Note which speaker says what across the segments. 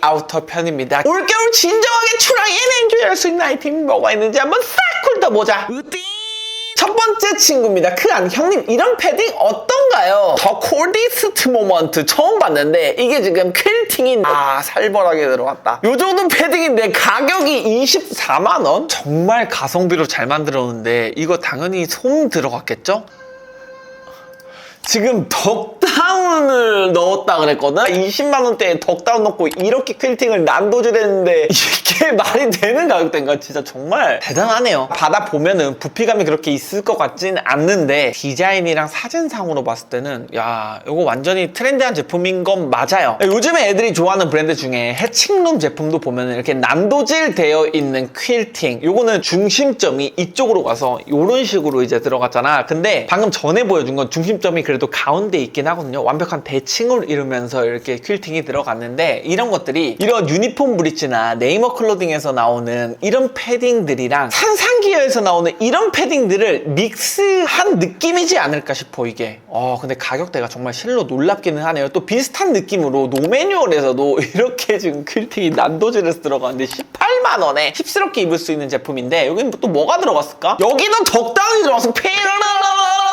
Speaker 1: 아우터 편입니다. 올겨울 진정하게 추랑 엔조이할 수 있는 아이템이 뭐가 있는지 한번 싹 훑어보자. 첫 번째 친구입니다. 크안 형님 이런 패딩 어떤가요? 더 콜디스트 모먼트 처음 봤는데 이게 지금 퀼팅이 아 살벌하게 들어왔다. 요 정도 패딩인데 가격이 24만 원? 정말 가성비로 잘 만들었는데 이거 당연히 솜 들어갔겠죠? 지금 덕다운을 넣었다 그랬거든? 20만 원대에 덕다운 넣고 이렇게 퀼팅을 난도질했는데 이게 말이 되는 가격대인가? 진짜 정말 대단하네요. 받아보면은 부피감이 그렇게 있을 것 같진 않는데 디자인이랑 사진상으로 봤을 때는 야 이거 완전히 트렌디한 제품인 건 맞아요. 요즘에 애들이 좋아하는 브랜드 중에 해칭룸 제품도 보면은 이렇게 난도질 되어 있는 퀼팅 요거는 중심점이 이쪽으로 가서 이런 식으로 이제 들어갔잖아. 근데 방금 전에 보여준 건 중심점이 그래도 가운데 있긴 하 거든요. 완벽한 대칭을 이루면서 이렇게 퀼팅이 들어갔는데 이런 것들이 이런 유니폼 브릿지나 네이머 클로딩에서 나오는 이런 패딩들이랑 산상기어에서 나오는 이런 패딩들을 믹스한 느낌이지 않을까 싶어 이게. 어 근데 가격대가 정말 실로 놀랍기는 하네요. 또 비슷한 느낌으로 노매뉴얼에서도 이렇게 지금 퀼팅이 난도질에서 들어가는데 18만 원에 힙스럽게 입을 수 있는 제품인데 여기는 또 뭐가 들어갔을까? 여기도 적당히 들어가서 페이라라라라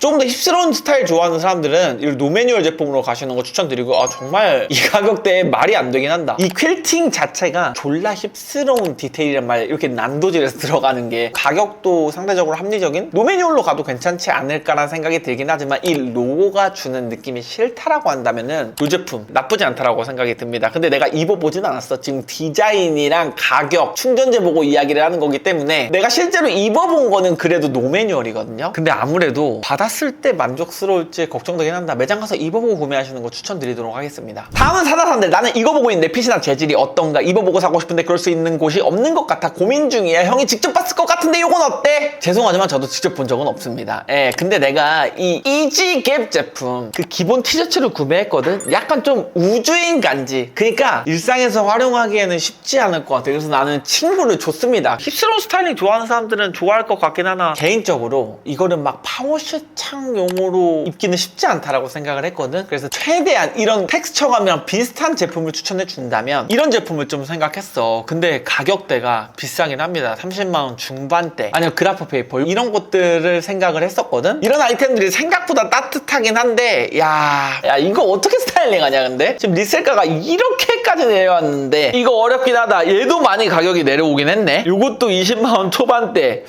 Speaker 1: 좀더 힙스러운 스타일 좋아하는 사람들은 이 노매뉴얼 제품으로 가시는 거 추천드리고 아 정말 이 가격대에 말이 안 되긴 한다. 이 퀼팅 자체가 졸라 힙스러운 디테일이란 말 이렇게 난도질에서 들어가는 게 가격도 상대적으로 합리적인 노매뉴얼로 가도 괜찮지 않을까라는 생각이 들긴 하지만 이 로고가 주는 느낌이 싫다라고 한다면은 이 제품 나쁘지 않다라고 생각이 듭니다. 근데 내가 입어보진 않았어. 지금 디자인이랑 가격 충전재 보고 이야기를 하는 거기 때문에 내가 실제로 입어본 거는 그래도 노매뉴얼이거든요. 근데 아무래도 받 았을 때 만족스러울지 걱정되긴 한다. 매장 가서 입어보고 구매하시는 거 추천드리도록 하겠습니다. 다음은 사다산들. 나는 이거 보고 있는데 핏이나 재질이 어떤가? 입어보고 사고 싶은데 그럴 수 있는 곳이 없는 것 같아. 고민 중이야. 형이 직접 봤을 것 같은데 이건 어때? 죄송하지만 저도 직접 본 적은 없습니다. 예 근데 내가 이 이지갭 제품 그 기본 티셔츠를 구매했거든? 약간 좀 우주인 간지. 그러니까 일상에서 활용하기에는 쉽지 않을 것 같아. 그래서 나는 친구를 줬습니다. 힙스러운 스타일링 좋아하는 사람들은 좋아할 것 같긴 하나. 개인적으로 이거는 막 파워 셔 창용으로 입기는 쉽지 않다라고 생각을 했거든. 그래서 최대한 이런 텍스처감이랑 비슷한 제품을 추천해 준다면 이런 제품을 좀 생각했어. 근데 가격대가 비싸긴 합니다. 30만원 중반대. 아니면 그래프 페이퍼. 이런 것들을 생각을 했었거든. 이런 아이템들이 생각보다 따뜻하긴 한데 야, 야 이거 어떻게 스타일링 하냐 근데? 지금 리셀가가 이렇게 까지 내려왔는데 이거 어렵긴 하다. 얘도 많이 가격이 내려오긴 했네. 이것도 20만원 초반대.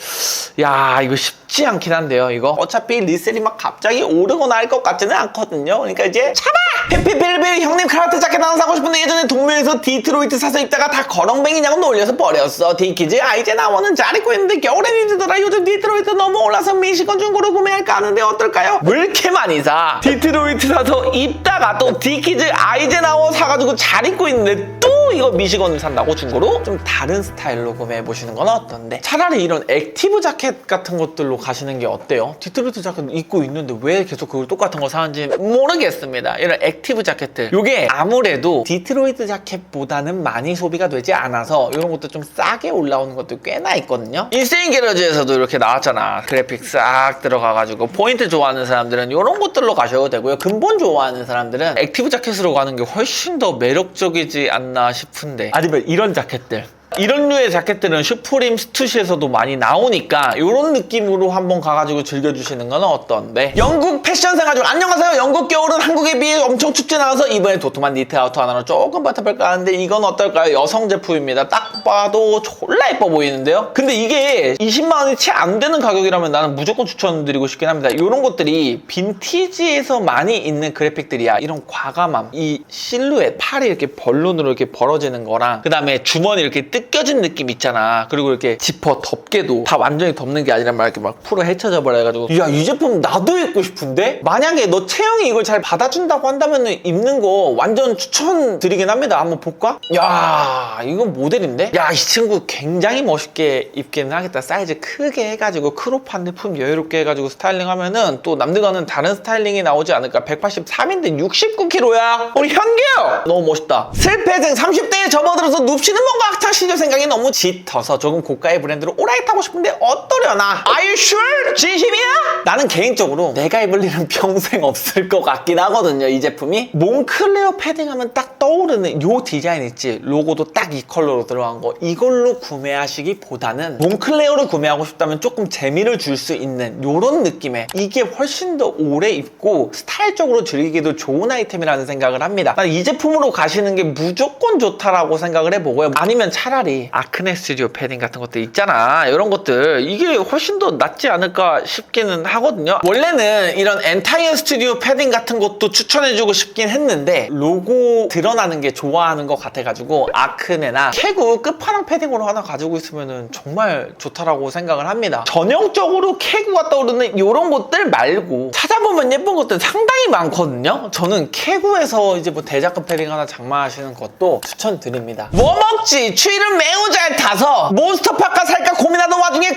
Speaker 1: 야 이거 쉽지 않긴 한데요 이거. 어차피 리셀이 막 갑자기 오르거나 할 것 같지는 않거든요. 그러니까 이제 참아 해피빌빌 형님 카라테 자켓 하나 사고 싶은데 예전에 동묘에서 디트로이트 사서 입다가 다 거렁뱅이냐고 놀려서 버렸어 디키즈 아 이제 나오는 잘 입고 있는데 겨울엔 힘들더라 요즘 디트로이트 너무 올라서 미시건 중고로 구매할까 하는데 어떨까요? 왜 이렇게 많이 사? 디트로이트 사서 입다가 또 디키즈 아 이제 나워 사가지고 잘 입고 있는데 또 이거 미시건을 산다고 중고로? 좀 다른 스타일로 구매해 보시는 건 어떤데? 차라리 이런 액티브 자켓 같은 것들로 가시는 게 어때요? 디트로이트 자켓 입고 있는데 왜 계속 그걸 똑같은 거 사는지 모르겠습니다. 이런 액티브 자켓들. 이게 아무래도 디트로이트 자켓보다는 많이 소비가 되지 않아서 이런 것도 좀 싸게 올라오는 것도 꽤나 있거든요. 인세인 게러지에서도 이렇게 나왔잖아. 그래픽 싹 들어가가지고 포인트 좋아하는 사람들은 이런 것들로 가셔도 되고요. 근본 좋아하는 사람들은 액티브 자켓으로 가는 게 훨씬 더 매력적이지 않나 싶 은데. 아니면 이런 자켓들 이런 류의 자켓들은 슈프림 스투시에서도 많이 나오니까 이런 느낌으로 한번 가가지고 즐겨주시는 건 어떤데? 영국 패션 생활중 안녕하세요. 영국 겨울은 한국에 비해 엄청 춥지 않아서 이번에 도톰한 니트 아우터 하나로 조금 버텨볼까 하는데 이건 어떨까요? 여성 제품입니다. 딱 봐도 졸라 예뻐 보이는데요? 근데 이게 20만 원이 채 안 되는 가격이라면 나는 무조건 추천드리고 싶긴 합니다. 이런 것들이 빈티지에서 많이 있는 그래픽들이야. 이런 과감함, 이 실루엣, 팔이 이렇게 벌룬으로 이렇게 벌어지는 거랑 그 다음에 주머니 이렇게 뜯겨진 느낌 있잖아. 그리고 이렇게 지퍼 덮개도 다 완전히 덮는 게 아니라 막 이렇게 막 풀어 헤쳐져 버려가지고 야 이 제품 나도 입고 싶은데? 만약에 너 체형이 이걸 잘 받아준다고 한다면 입는 거 완전 추천드리긴 합니다. 한번 볼까? 야 이건 모델인데? 야 이 친구 굉장히 멋있게 입기는 하겠다. 사이즈 크게 해가지고 크롭한데 품 여유롭게 해가지고 스타일링 하면은 또 남들과는 다른 스타일링이 나오지 않을까. 183인데 69kg야. 우리 현규! 너무 멋있다. 슬패생 30대에 접어들어서 눕시는 뭔가 학창 시절 생각이 너무 짙어서 조금 고가의 브랜드로 오라이 타고 싶은데 어떠려나? Are you sure? 진심이야? 나는 개인적으로 내가 입을 일은 평생 없을 것 같긴 하거든. 하거든요 이 제품이 몽클레어 패딩 하면 딱 떠오르는 요 디자인 있지 로고도 딱 이 컬러로 들어간 거 이걸로 구매하시기보다는 몽클레어를 구매하고 싶다면 조금 재미를 줄 수 있는 요런 느낌의 이게 훨씬 더 오래 입고 스타일적으로 즐기기도 좋은 아이템이라는 생각을 합니다 난 이 제품으로 가시는 게 무조건 좋다라고 생각을 해보고요 아니면 차라리 아크네 스튜디오 패딩 같은 것들 있잖아. 이런 것들. 이게 훨씬 더 낫지 않을까 싶기는 하거든요. 원래는 이런 엔타이어 스튜디오 패딩 같은 것도 추천해주고 싶긴 했는데 로고 드러나는 게 좋아하는 것 같아가지고 아크네나 캐구 끝판왕 패딩으로 하나 가지고 있으면 정말 좋다라고 생각을 합니다. 전형적으로 캐구가 떠오르는 이런 것들 말고 찾아보면 예쁜 것들 상당히 많거든요? 저는 캐구에서 이제 뭐 대작급 패딩 하나 장만하시는 것도 추천드립니다. 뭐 먹지? 추위를 매우 잘 타서 몬스터파카 살까 고민하던 와중에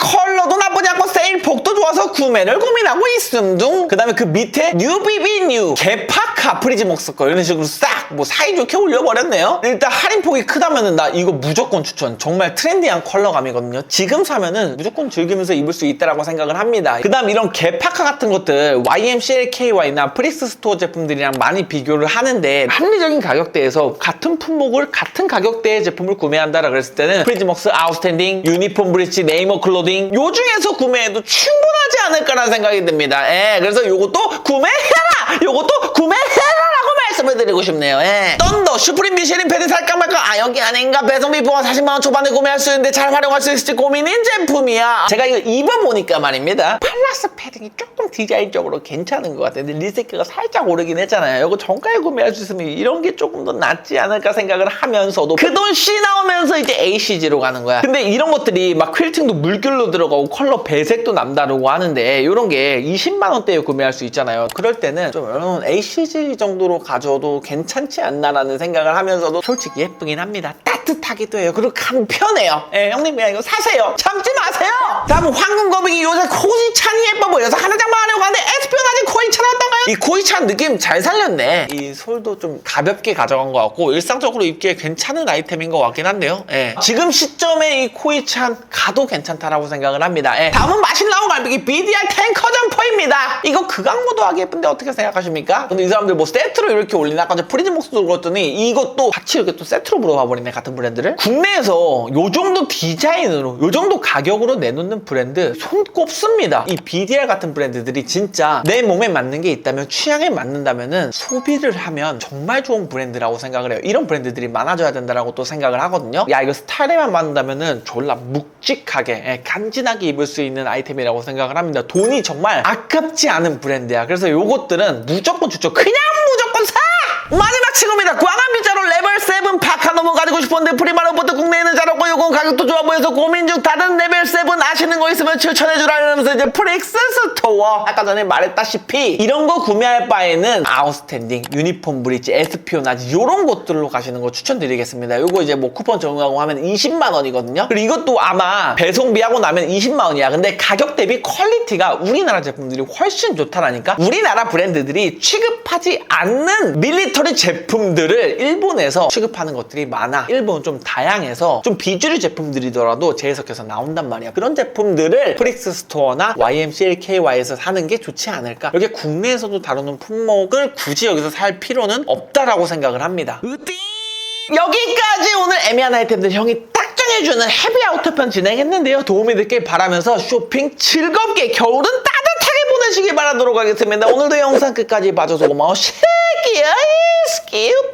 Speaker 1: 좋아서 구매를 고민하고 있음 둥 그 다음에 그 밑에 뉴비비 뉴 개파카 프리즈목스 거 이런 식으로 싹 뭐 사이좋게 올려버렸네요. 일단 할인폭이 크다면은 나 이거 무조건 추천. 정말 트렌디한 컬러감이거든요. 지금 사면은 무조건 즐기면서 입을 수 있다라고 생각을 합니다. 그 다음 이런 개파카 같은 것들 YMCLKY나 프릭스 스토어 제품들이랑 많이 비교를 하는데 합리적인 가격대에서 같은 품목을 같은 가격대의 제품을 구매한다라 그랬을 때는 프리즈목스 아웃스탠딩 유니폼 브리치 네이머 클로딩 요 중에서 구매해도 충분 하지 않을까라는 생각이 듭니다. 예, 그래서 요것도 구매해라! 요것도 구매해라라고 말씀을 드리고 싶네요. 예. 썬더 슈프림 미쉐린 패딩 살까 말까? 아 여기 아닌가? 배송비 포함 40만원 초반에 구매할 수 있는데 잘 활용할 수 있을지 고민인 제품이야. 제가 이거 입어보니까 말입니다. 팔라스 패딩이 조금 디자인적으로 괜찮은 것 같아요. 근데 리세크가 살짝 오르긴 했잖아요. 이거 정가에 구매할 수 있으면 이런 게 조금 더 낫지 않을까 생각을 하면서도 그 돈 C 나오면서 이제 ACG로 가는 거야. 근데 이런 것들이 막 퀼팅도 물결로 들어가고 컬러 배색도 남다르고 하는데 이런 게 20만 원대에 구매할 수 있잖아요. 그럴 때는 좀 ACG 정도로 가져 도 괜찮지 않나라는 생각을 하면서도 솔직히 예쁘긴 합니다 따뜻하기도 해요. 그리고 간편해요. 예, 형님 이거 사세요. 참지 마세요. 다음은 황금거북이 요새 코이찬이 예뻐 보여서 하나 장만 하려고 하는데 에스피오나지 코이찬 어떤가요? 이 코이찬 느낌 잘 살렸네. 이 솔도 좀 가볍게 가져간 것 같고 일상적으로 입기에 괜찮은 아이템인 것 같긴 한데요. 예. 지금 시점에 이 코이찬 가도 괜찮다라고 생각을 합니다. 예. 다음은 맛있나온 갈비기 BDR 탱커 점퍼입니다. 이거 극악모도 하기 예쁜데 어떻게 생각하십니까? 근데 이 사람들 뭐 세트로 이렇게 올리나? 아까 저 프리즈목스도 그랬더니 이것도 같이 이렇게 또 세트로 물어봐 버리네 같은 브랜드를? 국내에서 요 정도 디자인으로 요 정도 가격으로 내놓는 브랜드 손꼽습니다. 이 BDR 같은 브랜드들이 진짜 내 몸에 맞는 게 있다면 취향에 맞는다면은 소비를 하면 정말 좋은 브랜드라고 생각을 해요. 이런 브랜드들이 많아져야 된다라고 또 생각을 하거든요. 야 이거 스타일에만 맞는다면은 졸라 묵직하게 예, 간지나게 입을 수 있는 아이템이라고 생각을 합니다. 돈이 정말 아깝지 않은 브랜드야. 그래서 요것들은 무조건 추천 그냥 마지막 친구입니다. 광안 빗자루 레벨 7 파카 너무 가지고 싶었는데 프리마로부터 국내에는 잘 없고 요건 가격도 좋아 보여서 고민 중 다른 레벨 7 아시는 거 있으면 추천해주라면서 이제 프릭스 스토어 아까 전에 말했다시피 이런 거 구매할 바에는 아웃스탠딩 유니폼 브릿지 에스피오나지 요런 곳들로 가시는 거 추천드리겠습니다. 요거 이제 뭐 쿠폰 적용하고 하면 20만 원이거든요. 그리고 이것도 아마 배송비 하고 나면 20만 원이야. 근데 가격 대비 퀄리티가 우리나라 제품들이 훨씬 좋다라니까 우리나라 브랜드들이 취급하지 않는 밀리터 리 제품들을 일본에서 취급하는 것들이 많아. 일본은 좀 다양해서 좀 비주류 제품들이더라도 재해석해서 나온단 말이야. 그런 제품들을 프릭스 스토어나 YMCLKY에서 사는 게 좋지 않을까? 이렇게 국내에서도 다루는 품목을 굳이 여기서 살 필요는 없다라고 생각을 합니다. 여기까지 오늘 애매한 아이템들 형이 딱 정해주는 헤비 아우터편 진행했는데요. 도움이 됐길 바라면서 쇼핑 즐겁게 겨울은 따뜻하게 보내시길 바라도록 하겠습니다. 오늘도 영상 끝까지 봐줘서 고마워. 쉐기야 스킵